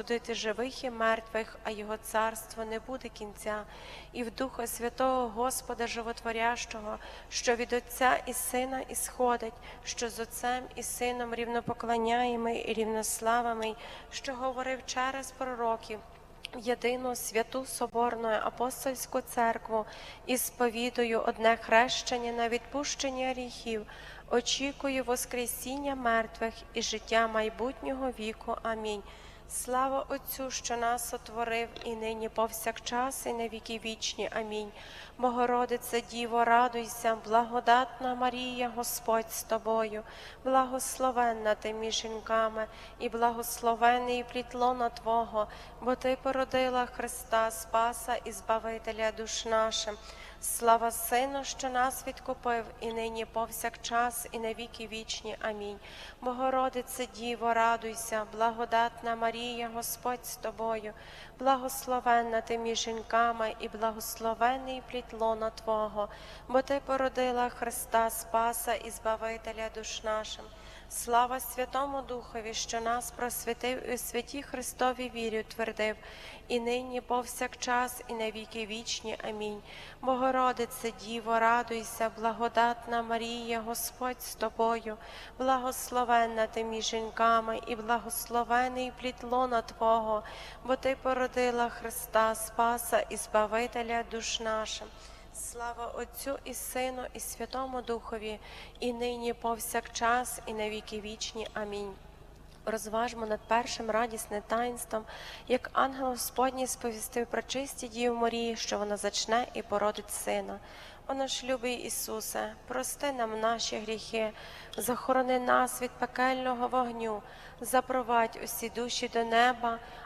судити живих і мертвих, а його царство не буде кінця, і в Духа Святого Господа Животворящого, що від Отця і Сина ісходить, що з Отцем і Сином рівнопоклоняємий і рівнославимий, що говорив через пророків. Єдину святу Соборну апостольську церкву і сповідую одне хрещення на відпущення гріхів, очікую Воскресіння мертвих і життя майбутнього віку. Амінь. Слава Отцю, що нас сотворив, і нині повсякчас, і на віки вічні. Амінь. Богородице Діво, радуйся, благодатна Марія, Господь з тобою, благословенна ти між жінками, і благословений плід лона Твого, бо Ти породила Христа, Спаса і Збавителя душ нашим. Слава Сину, що нас відкупив, і нині повсякчас, і на віки вічні. Амінь. Богородице Діво, радуйся, благодатна Марія, Господь з тобою, благословенна ти між жінками, і благословений плід лона Твого, бо Ти породила Христа, Спаса і Збавителя душ нашим. Слава Святому Духові, що нас просвятив і у святі Христові вірі утвердив, і нині повсякчас, і на віки вічні. Амінь. Богородице, Діво, радуйся, благодатна Марія, Господь з тобою, благословенна ти між жінками, і благословений плід лона Твого, бо Ти породила Христа, Спаса і Збавителя душ нашим. Слава Отцю і Сину, і Святому Духові, і нині повсякчас, і на віки вічні. Амінь. Розважмо над першим радісним таїнством, як ангел Господній сповістив про чисті Діву Марії, що вона зачне і породить сина. О наш любий Ісусе, прости нам наші гріхи, захорони нас від пекельного вогню, запровадь усі душі до неба,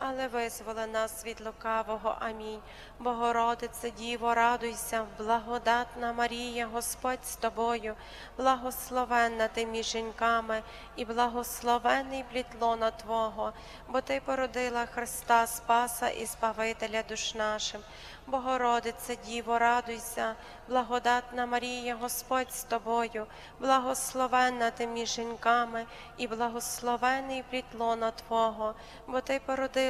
але визволи нас від лукавого. Амінь. Богородице, Діво, радуйся, благодатна Марія, Господь з тобою, благословенна ти між жінками, і благословений плід лона Твого, бо Ти породила Христа Спаса і Збавителя душ нашим. Богородице, Діво, радуйся, благодатна Марія, Господь з тобою, благословенна ти між жінками, і благословений плід лона Твого, бо Ти породила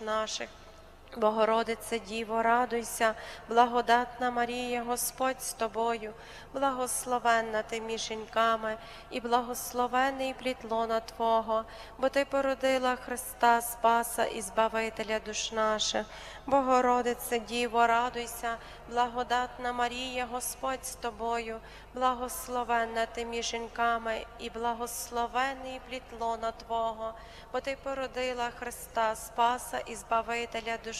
наших. Богородице, Діво, радуйся, благодатна Марія, Господь з тобою, благословенна ти між і благословений плід лона Твого, бо Ти породила Христа Спаса і Збавителя душ наших. Богородице, Діво, радуйся, благодатна Марія, Господь з тобою, благословенна ти між і благословений плід лона Твого, бо Ти породила Христа Спаса і Збавителя душ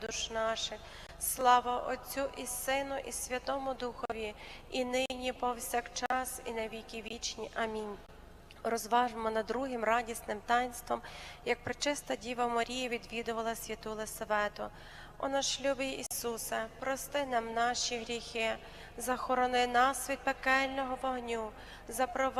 душ наших. Слава Отцю і Сину, і Святому Духові, і нині повсякчас, і на віки вічні. Амінь. Розважимо над другим радісним таїнством, як пречиста Діва Марія відвідувала святу Лисавету. О наш любий Ісусе, прости нам наші гріхи, захорони нас від пекельного вогню, запровадь